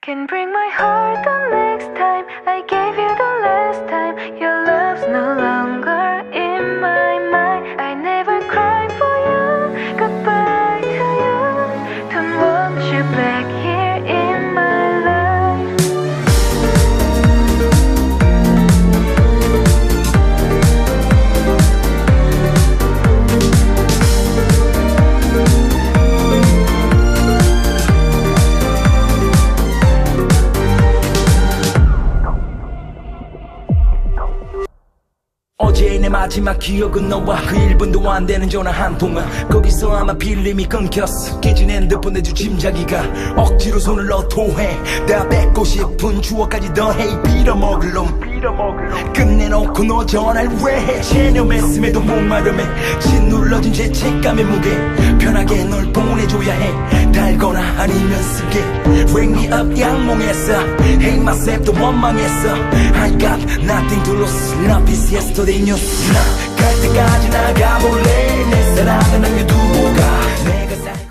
Can bring my heart 어제의 내 마지막 기억은 너와 그 1분도 안 되는 전화 한 통화. 거기서 아마 필름이 끊겼어. 깨진 핸드폰 내주 짐작이가 억지로 손을 넣어 토해. 내가 뺏고 싶은 추억까지 더해. 빌어먹을 놈. 끝내놓고 너 전화를 왜해? 체념했음에도 목마름에 짓눌러진 죄책감의 무게. 편하게 널 보내줘야 해. 달거나 아니면 쓰게. Wake me up 양몽했어 Hate myself 또 원망했어 I got nothing to lose Love is yesterday news 나갈 때까지 나가보